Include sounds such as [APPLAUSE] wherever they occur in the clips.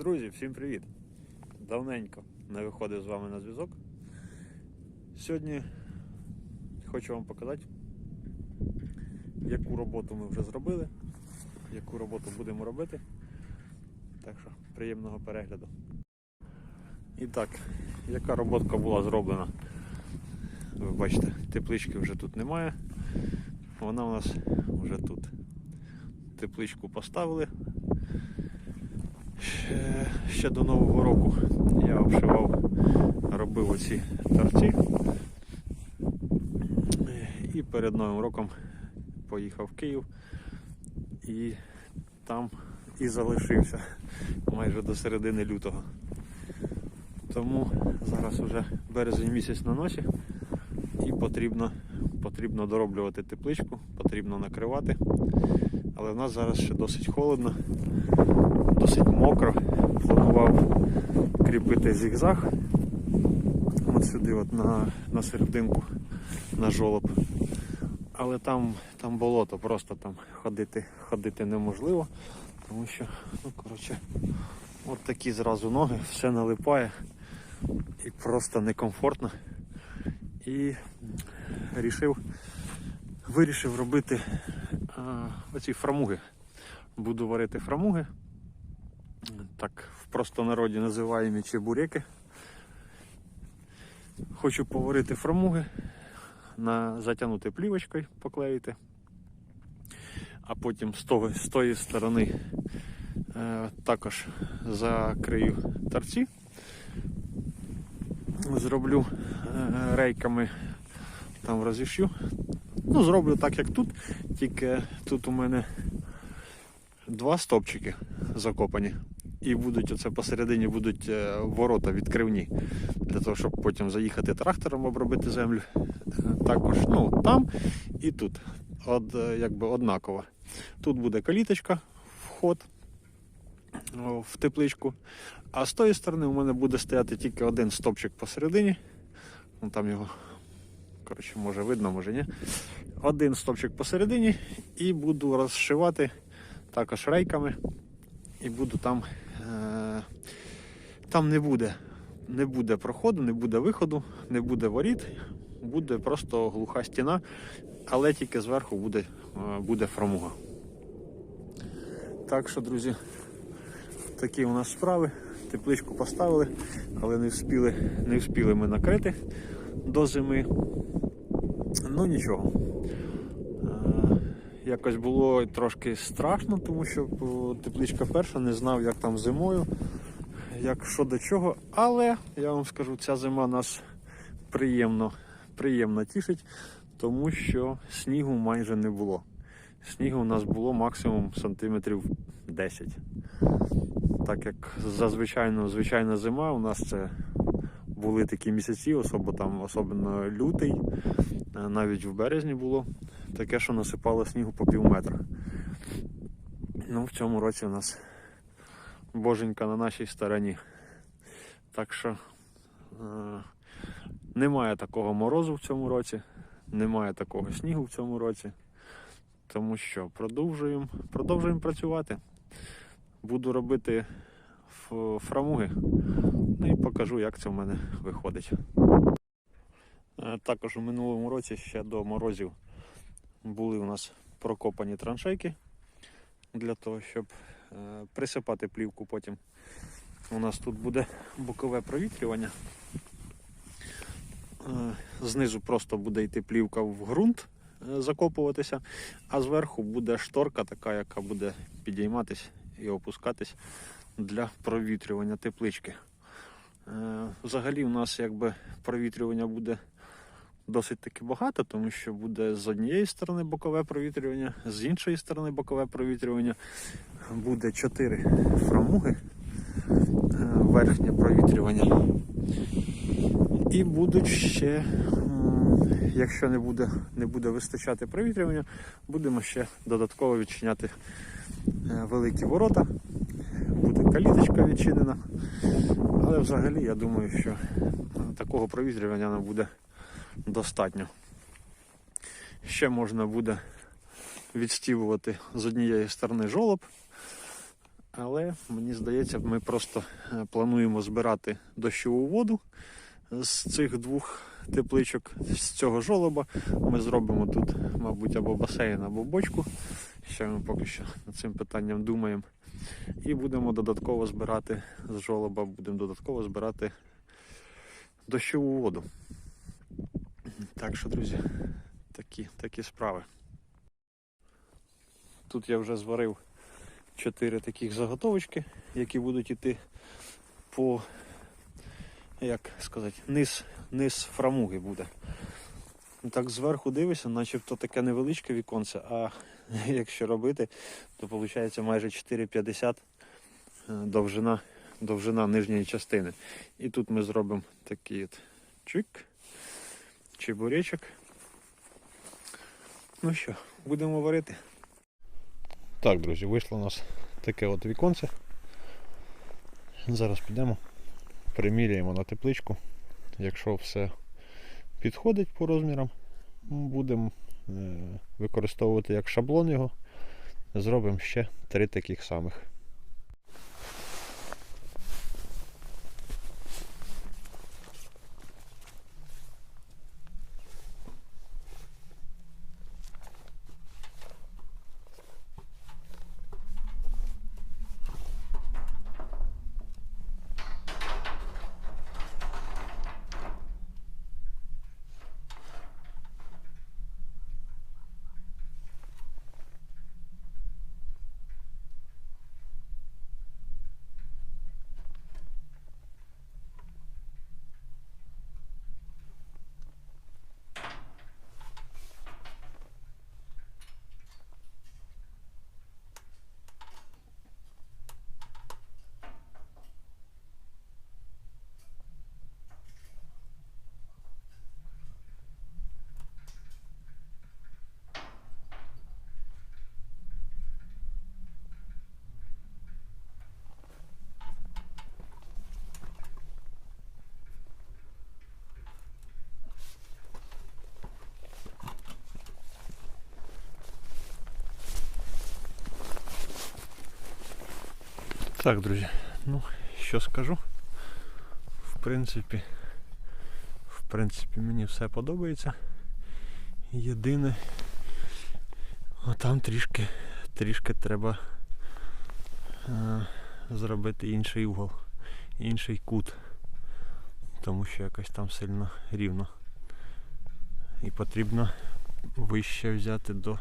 Друзі, всім привіт! Давненько не виходив з вами на зв'язок. Сьогодні хочу вам показати, яку роботу ми вже зробили, яку роботу будемо робити. Так що приємного перегляду. І так, яка роботка була зроблена? Ви бачите, теплички вже тут немає. Вона у нас вже тут. Тепличку поставили. Ще, ще до Нового року я обшивав, робив оці торці. І перед Новим роком поїхав в Київ і там і залишився майже до середини лютого. Тому зараз вже березень місяць на носі і потрібно, потрібно дороблювати тепличку, потрібно накривати. Але в нас зараз ще досить холодно, досить мокро. Планував кріпити зігзаг от сюди, от на, на серединку, на жолоб. Але там, там болото, просто там ходити, ходити неможливо, тому що, ну коротше, от такі зразу ноги, все налипає і просто некомфортно. І рішив, вирішив робити а, оці фрамуги. Буду варити фрамуги. Так в простонароді називаємо чебуреки. Хочу поварити фрамуги, на, затягнути плівочкою, поклеїти, а потім з, того, з тої сторони е, також закрию торці. Зроблю е, рейками, там розішю. Ну, зроблю так, як тут, тільки тут у мене два стопчики закопані. І будуть оце посередині будуть е, ворота відкривні. Для того, щоб потім заїхати трактором, обробити землю. Також ну, там і тут. Од, е, якби однаково. Тут буде каліточка, вход в тепличку. А з тої сторони у мене буде стояти тільки один стопчик посередині. Ну, там його, коротше, може видно, може ні. Один стопчик посередині і буду розшивати також рейками. І буду там. Е- там не буде, не буде проходу, не буде виходу, не буде воріт, буде просто глуха стіна, але тільки зверху буде, е, буде фрамуга. Так що, друзі, такі у нас справи. Тепличку поставили, але не вспіли, не вспіли ми накрити до зими. Ну нічого. Е, Якось було трошки страшно, тому що тепличка перша, не знав, як там зимою, як що до чого. Але я вам скажу, ця зима нас приємно, приємно тішить, тому що снігу майже не було. Снігу у нас було максимум сантиметрів 10. Так як зазвичай звичайна зима, у нас це були такі місяці, особливо там, особливо лютий, е, навіть в березні було таке, що насипало снігу по пів метра. Ну, в цьому році у нас боженька на нашій стороні. Так що е, немає такого морозу в цьому році, немає такого снігу в цьому році. Тому що продовжуємо, продовжуємо працювати. Буду робити фрамуги. Ну і покажу, як це в мене виходить. Е, Також у минулому році ще до морозів були у нас прокопані траншейки для того, щоб присипати плівку потім. У нас тут буде бокове провітрювання. Е, Знизу просто буде йти плівка в ґрунт, е, закопуватися, а зверху буде шторка, така, яка буде підійматись і опускатись для провітрювання теплички. Е, Взагалі у нас якби провітрювання буде досить таки багато, тому що буде з однієї сторони бокове провітрювання, з іншої сторони бокове провітрювання. Буде 4 фрамуги, е, верхнє провітрювання. І будуть ще, якщо не буде, не буде вистачати провітрювання, будемо ще додатково відчиняти е, великі ворота. Буде каліточка відчинена. Але взагалі я думаю, що е, такого провітрювання нам буде достатньо. Ще можна буде відстілувати з однієї сторони жолоб, Але мені здається, ми просто е, плануємо збирати дощову воду з цих двох тепличок, з цього жолоба. Ми зробимо тут, мабуть, або басейн, або бочку. Ще ми поки що над цим питанням думаємо. І будемо додатково збирати з жолоба, будемо додатково збирати дощову воду. Так що, друзі, такі, такі справи. Тут я вже зварив чотири таких заготовочки, які будуть йти по, як сказати, низ, низ фрамуги буде. Так зверху дивишся, начебто таке невеличке віконце, а [LAUGHS] якщо робити, то виходить майже 4,50 е, довжина, довжина нижньої частини. І тут ми зробимо такий от чик, чебуречок. Ну що, будемо варити. Так, друзі, вийшло у нас таке от віконце. Зараз підемо, приміряємо на тепличку. Якщо все підходить по розмірам, будемо е, використовувати як шаблон його. Зробимо ще три таких самих. Так, друзі, ну що скажу. В принципі, в принципі, мені все подобається. Єдине, там трішки, трішки треба е, зробити інший угол, інший кут. Тому що якось там сильно рівно. І потрібно вище взяти до,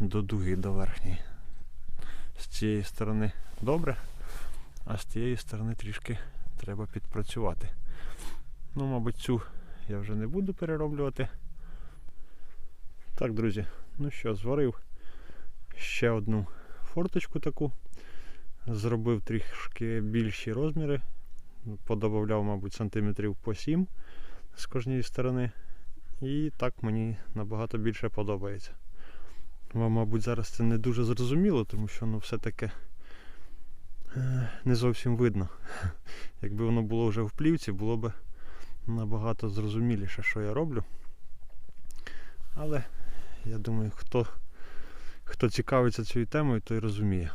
до дуги, до верхньої. З цієї сторони добре, а з тієї сторони трішки треба підпрацювати. Ну, мабуть, цю я вже не буду перероблювати. Так, друзі, ну що, зварив ще одну форточку таку. Зробив трішки більші розміри. Подобавляв, мабуть, сантиметрів по 7 з кожнієї сторони. І так мені набагато більше подобається. Вам, мабуть, зараз це не дуже зрозуміло, тому що воно все таке не зовсім видно. [LAUGHS] Якби воно було вже в плівці, було б набагато зрозуміліше, що я роблю. Але я думаю, хто, хто цікавиться цією темою, той розуміє.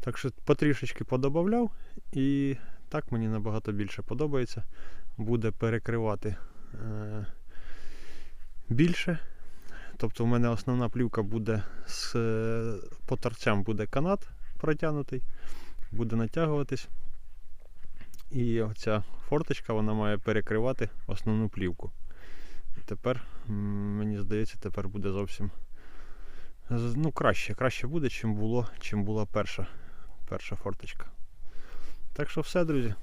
Так що потрішечки подобавляв і так мені набагато більше подобається. Буде перекривати е, більше. Тобто в мене основна плівка буде з е, по торцям буде канат протягнутий, буде натягуватись. І оця форточка вона має перекривати основну плівку. І тепер, мені здається, тепер буде зовсім ну, краще. Краще буде, чим було, чим була перша, перша форточка. Так що все, друзі.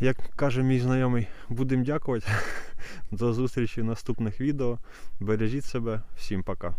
Як каже мій знайомий, будемо дякувати. [LAUGHS] До зустрічі в наступних відео. Бережіть себе, всім пока.